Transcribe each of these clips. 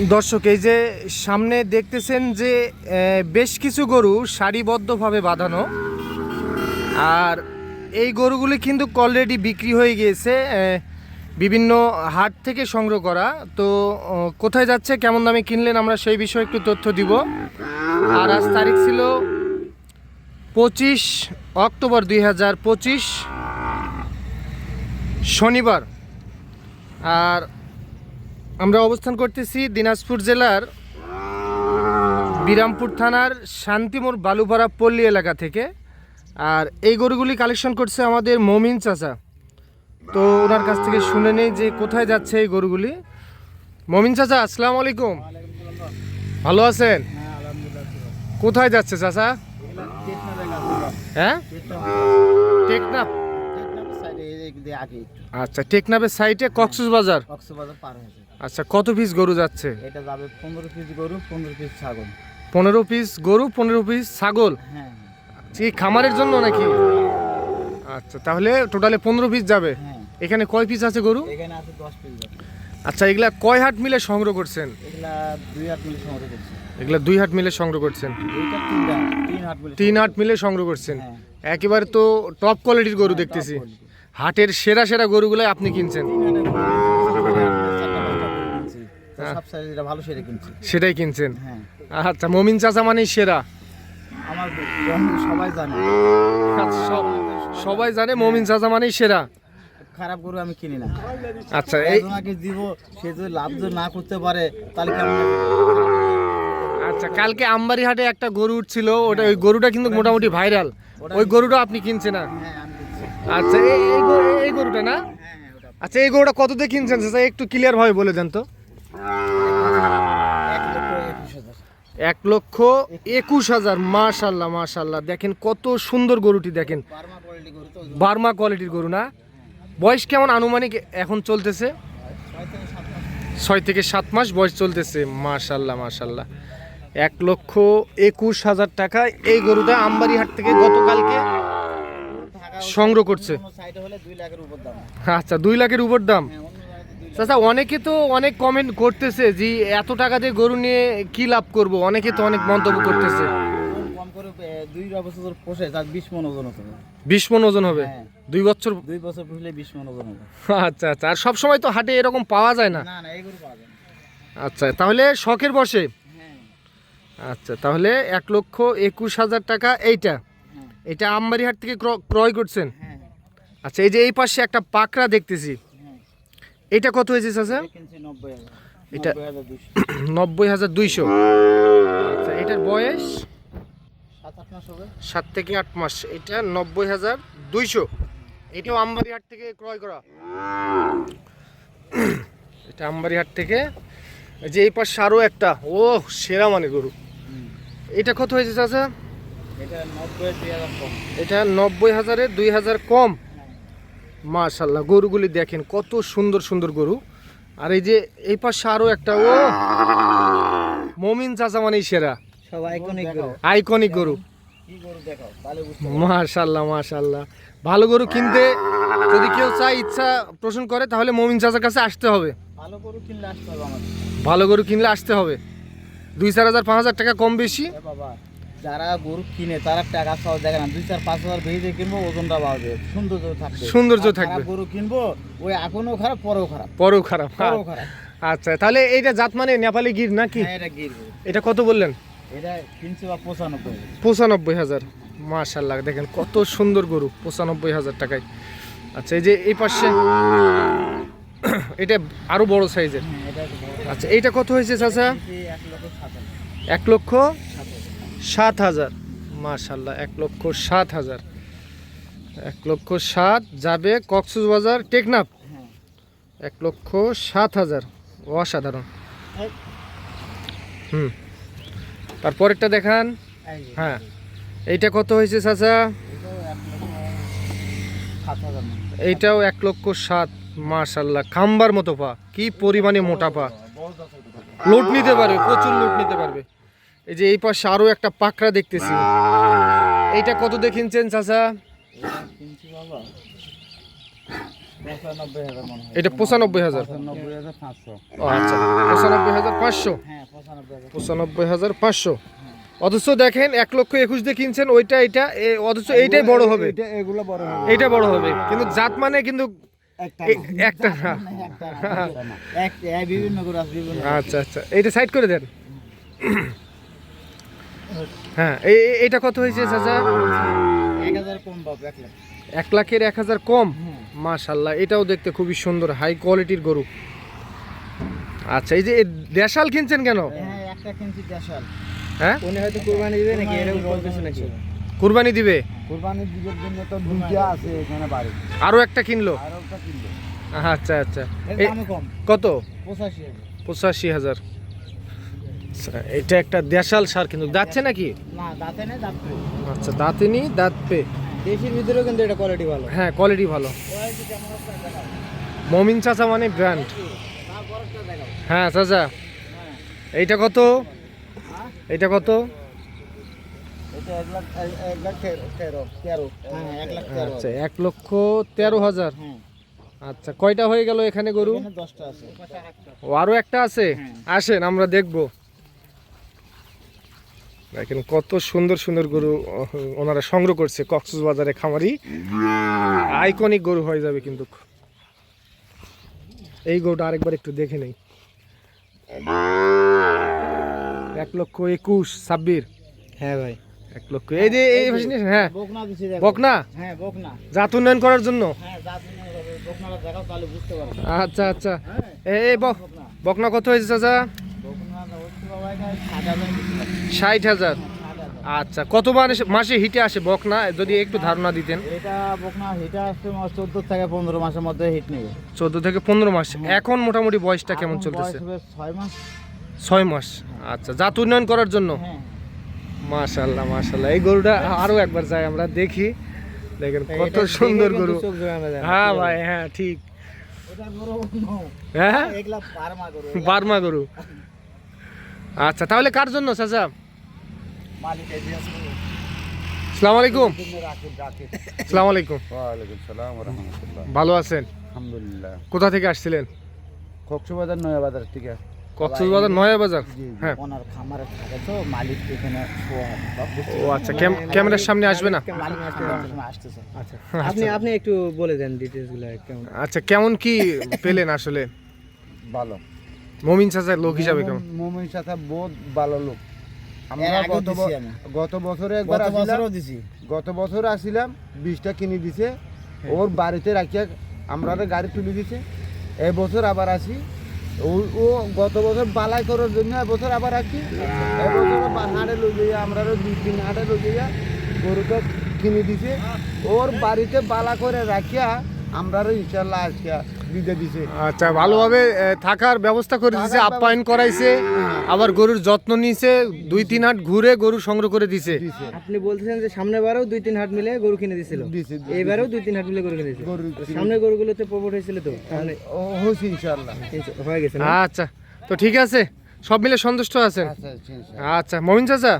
দর্শক, এই যে সামনে দেখতেছেন যে বেশ কিছু গরু সারিবদ্ধভাবে বাঁধানো। আর এই গরুগুলি কিন্তু অলরেডি বিক্রি হয়ে গিয়েছে বিভিন্ন হাট থেকে সংগ্রহ করা। তো কোথায় যাচ্ছে, কেমন দামে কিনলেন, আমরা সেই বিষয়ে একটু তথ্য দিব। আর আজ তারিখ ছিল পঁচিশ অক্টোবর দুই হাজার পঁচিশ, শনিবার। আর আমরা অবস্থান করতেছি দিনাজপুর জেলার বিরামপুর থানার শান্তিমোড় বালুপাড়া পল্লী এলাকা থেকে। আর এই গরুগুলি কালেকশন করছে আমাদের মমিন চাচা। তো ওনার কাছ থেকে শুনে নেই যে কোথায় যাচ্ছে এই গরুগুলি। মমিন চাচা, আসসালামু আলাইকুম। ভালো আছেন? কোথায় যাচ্ছে চাচা? হ্যাঁ? টেকনাফ। আচ্ছা টেকনাফের সাইটে কক্সবাজার? বাজার কক্সবাজার পার হয়েছে আচ্ছা কত পিস গরু যাচ্ছে? এটা যাবে পনেরো পিস গরু পনেরো পিস ছাগল। পনেরো পিস গরু পনেরো পিস ছাগল? হ্যাঁ কি খামারের জন্য নাকি? আচ্ছা তাহলে টোটালে পনেরো পিস যাবে। হ্যাঁ। এখানে কয় পিস আছে গরু? এখানে আছে দশ পিস আচ্ছা এগুলা কয় হাট মিলে সংগ্রহ করছেন? এগুলা দুই হাট মিলে সংগ্রহ করছে। এগুলা দুই হাট মিলে সংগ্রহ করছেন? তিন হাট মিলে তিন হাট মিলে সংগ্রহ করছেন? হ্যাঁ। একেবারে তো টপ কোয়ালিটির গরু দেখতেছি। হাটের সেরা সেরা গরুগুলাই আপনি কিনছেন। সেটাই কিনছেন? হ্যাঁ। আচ্ছা মমিন চাচা মানেই সেরা। আমার সবাই জানে। আচ্ছা, সবাই জানে মমিন চাচা মানেই সেরা। খারাপ গরু আমি কিনি না। আচ্ছা এই একজনকে দিব সে যদি লাভ যদি না করতে পারে তাহলে কেমন আচ্ছা কালকে আমবাড়ি হাটে একটা গরু উঠছিল ওটা ওই গরুটা কিন্তু মোটামুটি ভাইরাল। ওই গরুটা আপনি কিনছেন না? হ্যাঁ আচ্ছা এই এই গরু- এই গরুটা না? আচ্ছা এই গরুটা কত দিয়ে কিনছেন? চাচা একটু ক্লিয়ার ভাবে বলে দেন তো। এক লক্ষ একুশ হাজার, মাশাল্লাহ মাশাল্লাহ। দেখেন কত সুন্দর গরুটি, দেখেন। বার্মা কোয়ালিটির গরু না? বয়স কেমন? আনুমানিক এখন চলতেছে? ছয় থেকে সাত মাস বয়স চলতেছে, মাশাল্লাহ মাশাল্লাহ। এক লক্ষ একুশ হাজার টাকা। এই গরুটা আমবাড়ি হাট থেকে গতকালকে সংগ্রহ করছে। কোনো সাইডে হলে দুই লাখের উপর দাম। আচ্ছা দুই লাখের উপর দাম? হ্যাঁ চাচা অনেকে তো অনেক কমেন্ট করতেছে যে এত টাকা দিয়ে গরু নিয়ে কি লাভ করব? অনেকে তো অনেক মন্তব্য করতেছে। বিশ মন ওজন হবে। হ্যাঁ। দুই বছর দুই বছর পুষলে বিশ মন ওজন হবে। আচ্ছা আচ্ছা আর সবসময় তো হাটে এরকম পাওয়া যায় না। আচ্ছা তাহলে শখের বসে? হ্যাঁ। আচ্ছা তাহলে এক লক্ষ একুশ হাজার টাকা এইটা। এটা আমবাড়ি হাট থেকে ক্র- ক্রয় করছেন? হ্যাঁ। আচ্ছা এই যে এই পাশে একটা পাকড়া দেখতেছি। হ্যাঁ। এটা কত হয়েছে চাচা? এটা নব্বই হাজার। দুইশো। আচ্ছা এটার বয়স? সাত থেকে আট মাস। এটা নব্বই হাজার দুইশো। এটাও আমবাড়ি হাট থেকে ক্রয় করা। এটা আমবাড়ি হাট থেকে। এই যে এই পাশে আরও একটা। ও সেরা মানে গরু। এটা কত হয়েছে চাচা? এটা নব্বই হাজার দুই হাজার কম। মাশাল্লাহ গরুগুলি দেখেন কত সুন্দর সুন্দর গরু। আর এই যে এই পাশে আরও একটা ও! মমিন চাচা মানেই সেরা। আইকনিক গরু। মাশাল্লাহ মাশাল্লাহ ভালো গরু কিনতে যদি কেউ চায় ইচ্ছা পোষণ করে তাহলে মমিন চাচার কাছে আসতে হবে। ভালো গরু কিনলে আসতে হবে ভালো গরু কিনলে আসতে হবে। দুই চার হাজার পাঁচ হাজার টাকা কম বেশি। বাবা। যারা গরু কিনে তারা টাকা সহ দেখে না। দুই চার পাঁচ হাজার বেশি কিনবো ওজনটা বাড়বে সৌন্দর্য থাকবে। সৌন্দর্য থাকবে। গরু কিনবো ওই এখনও খারাপ পরেও খারাপ। পরেও খারাপ পরেও খারাপ। আচ্ছা তাহলে এইটা জাত মানে নেপালি গির নাকি? হ্যাঁ এটা গির এটা কত বললেন? এটা কিনছে বা পঁচানব্বই পঁচানব্বই হাজার। মাশাল্লাহ দেখেন কত সুন্দর গরু পঁচানব্বই হাজার টাকায়। আচ্ছা এই যে এই পাশে এটা আরও বড় সাইজের। হ্যাঁ, এটা আচ্ছা এইটা কত হয়েছে চাচা? এক লক্ষ সাত হাজার। মাশাল্লাহ, এক লক্ষ সাত হাজার। এক লক্ষ সাত যাবে কক্সবাজার টেকনাফ। এক লক্ষ সাত হাজার, অসাধারণ। হুম। তারপরেরটা দেখান। হ্যাঁ। এইটা কত হয়েছে চাচা। এইটাও এক লক্ষ সাত, মাশাল্লাহ, খাম্বার মতো পা। কি পরিমাণে মোটা পা। লোড নিতে পারবে, প্রচুর লোড নিতে পারবে। এই যে এই পাশে আরও একটা পাকড়া দেখতেছি। এইটা কত দেখিনছেন চাচা? এটা পঁচানব্বই হাজার। মনে আচ্ছা। পঁচানব্বই হাজার পাঁচশো। পঁচানব্বই হাজার পাঁচশো। অথচ দেখেন এক লক্ষ একুশ দিয়ে কিনছেন ওইটা এটা অথচ এইটাই বড় হবে। এটা বড় হবে। এইটা বড় হবে। কিন্তু জাত মানে কিন্তু একটা এ- একটা না। একটা না, এক এক বিভিন্ন করে আছে বিভিন্ন আচ্ছা আচ্ছা। এইটা সাইড করে দেন। হ্যাঁ এই এই- কত হয়েছে চাচা? এক হাজার কম এক লাখ। এক লাখের এক হাজার কম। মাশাল্লাহ এটাও দেখতে খুবই সুন্দর হাই কোয়ালিটির গরু। আচ্ছা এই যে দেশাল কিনছেন কেন? হ্যাঁ একটা কিনছি দেশাল। হ্যাঁ? উনি হয়তো কুরবানি দিবে নাকি এরকম বলতেছে নাকি? কুরবানি দিবে? কুরবানির দিবের জন্য তো দুইটা আছে এখানে বাড়ি। আরও একটা কিনলো? আর ওটা কিনবে আচ্ছা আচ্ছা। কত? পঁচাশি হাজার। পঁচাশি হাজার। এটা একটা দেশাল সার কিন্তু যাচ্ছে নাকি? না দাঁতে নেই দাঁত। আচ্ছা দাঁতেনি দাঁত পে। দেশির ভিতরেও কিন্তু এটা কোয়ালিটি ভালো। হ্যাঁ কোয়ালিটি ভালো। মমিন চাচা মানে ব্র্যান্ড হ্যাঁ চাচা। হ্যাঁ। এইটা কত? হ্যাঁ? এইটা কত? তেরো তেরো হ্যাঁ আচ্ছা এক লক্ষ তেরো হাজার। আচ্ছা কয়টা হয়ে গেল এখানে গরু? ও আরও একটা আছে। আসেন আমরা দেখব। দেখেন কত সুন্দর সুন্দর গরু ওনারা সংগ্রহ করছে কক্সবাজারে খামারি। আইকনিক গরু হয়ে যাবে কিন্তু। এই গরুটা আরেকবার একটু দেখে নেই। এক লক্ষ একুশ ছাব্বির হ্যাঁ ভাই। এক লক্ষ এই যে এই হ্যাঁ। বকনা বকনা? হ্যাঁ বকনা। জাত উন্নয়ন করার জন্য? হ্যাঁ আচ্ছা আচ্ছা। হ্যাঁ এই এই বক বকনা। বকনা কত হয়েছে চাচা? ষাট হাজার। আচ্ছা কত মাসে মাসে হিটে আসে বকনা? যদি একটু ধারণা দিতেন। এটা বকনা হিট আসছে চোদ্দ থেকে পনেরো মাসের মধ্যে হিট নেবে। চোদ্দ থেকে পনেরো মাস। এখন মোটামুটি বয়সটা কেমন চলতেছে? ছয় মাস। ছয় মাস। আচ্ছা জাত উন্নয়ন করার জন্য? হ্যাঁ। মাশাল্লাহ মাশাল্লাহ। এই গরুটা আরও একবার যাই আমরা দেখি। দেখেন কত সুন্দর গরু। হ্যাঁ ভাই হ্যাঁ ঠিক। হ্যাঁ? বার্মা গরু। আচ্ছা তাহলে কার জন্য চাচা। সালাম আলাইকুম। সালাম ভালো আছেন? আলহামদুলিল্লাহ। কোথা থেকে আসছিলেন? কক্সবাজার নয়া বাজার ঠিক আছে কক্সবাজার নয়া বাজার হ্যাঁ। ওনার খামারে থাকে তো মালিক এখানে শোয়া। সব বুঝতে ও আচ্ছা ক্যামেরার সামনে আসবে না? আচ্ছা। আপনি আপনি একটু বলে দেন ডিটেলসগুলো কেমন? আচ্ছা কেমন কি পেলেন আসলে? ভালো। মমিন চাচার লোক হিসাবে কেমন? মোমিন সাথে বহুত ভালো লোক। আমরা গত। গত বছরে একবার আসিলাম। দিছি। গত বছর আসিলাম বীজটা কিনে দিছে। ওর বাড়িতে রাখিয়া আমরা গাড়ি তুলে দিছে। এই বছর আবার আসি। ও ও গত বছর বালাই করার জন্য এবছর আবার আসি। এবছর হাটে লই যাইয়া আমরা দুই তিন হাটে লই যাইয়া গরুটা কিনে দিছে। ওর বাড়িতে বালা করে রাখিয়া আমরা ইনশাল্লাহ আজকে দিতে দিছে। আচ্ছা ভালোভাবে থাকার ব্যবস্থা করে দিছে আপ্যায়ন করাইছে আবার গরুর যত্ন নিছে দুই তিন হাট ঘুরে গরু সংগ্রহ করে দিছে। দিছে। আপনি বলতেছেন যে সামনের বারেও দুই তিন হাট মিলে গরু কিনে দিছিল। দিছে এইবারেও দুই তিন হাট মিলে গরু কিনে তো সামনের গরুগুলোতে প্রবট হয়েছিল তো? সামনে হয়েছে ইনশাল্লাহ হয়ে গেছে আচ্ছা তো ঠিক আছে সব মিলে সন্তুষ্ট আছেন? আচ্ছা ইনশাল্লাহ আচ্ছা মমিন চাচা?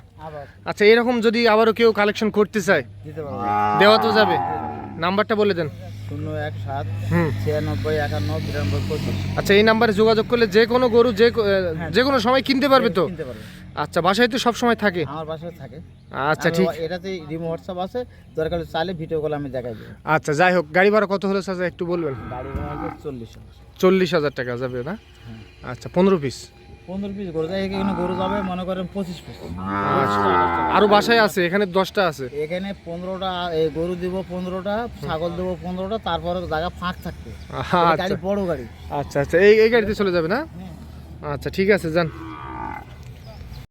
আচ্ছা এরকম যদি আবারও কেউ কালেকশন করতে চায় দেওয়া তো যাবে। নাম্বারটা বলে দেন। শূন্য এক সাত ছিয়ানব্বই একান্ন বিরানব্বই পঁচিশ। আচ্ছা এই নাম্বারে যোগাযোগ করলে যে কোনো গরু যে যে কোনো সময় কিনতে পারবে তো? কিনতে পারবে। আচ্ছা বাসায় তো সব সময় থাকে? আমার বাসায় থাকে। আচ্ছা ঠিক। এটাতে রিমো হোয়াটসঅ্যাপ আছে দরকার হলে চাইলে ভিডিও কল আমি দেখাই দেবো। আচ্ছা যাই হোক গাড়ি ভাড়া কত হলো চাচা একটু বলবেন? গাড়ি ভাড়া চল্লিশ চল্লিশ হাজার টাকা যাবে না? আচ্ছা পনেরো পিস পনেরো পিস গরু। যায় এখানে গরু যাবে মনে করেন পঁচিশ পিস আরও বাসায় আছে এখানে দশটা আছে। এখানে পনেরোটা এই গরু দিব পনেরোটা ছাগল দিব পনেরোটা তারপরে জায়গা ফাঁক থাকবে। আচ্ছা গাড়ি বড় গাড়ি। আচ্ছা আচ্ছা। এই এই গাড়িতে চলে যাবে না? আচ্ছা ঠিক আছে যান।